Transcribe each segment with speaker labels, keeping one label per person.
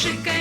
Speaker 1: чекай.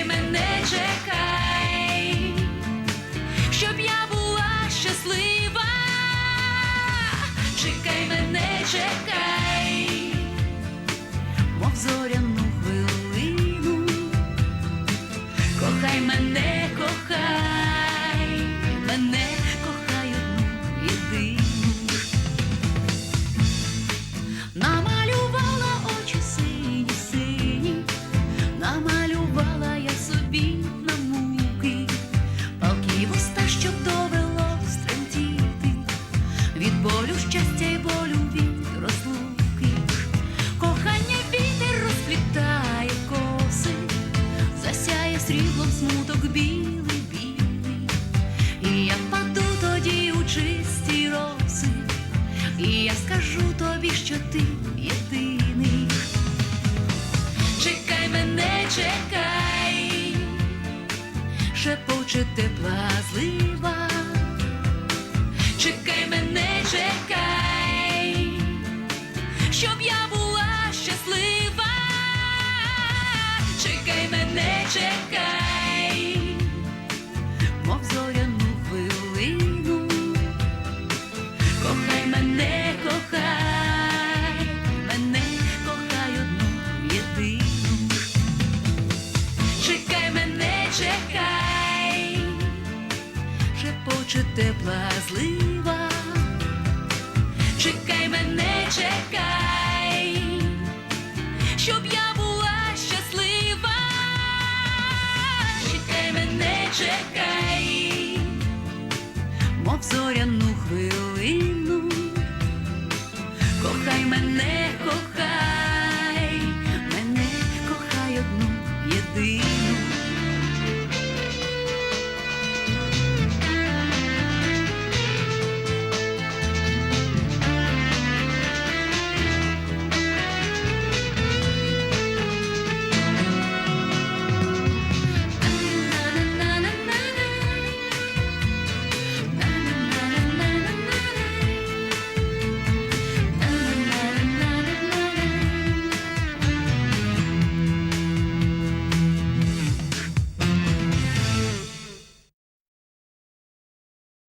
Speaker 1: що ти єдиний. Чекай мене, чекай, шепоче тепла злива. Чекай мене, чекай, щоб я була щаслива. Чекай мене, чекай. Шепоче тепла злива. Чекай мене, чекай, щоб я була щаслива. Чекай мене, чекай.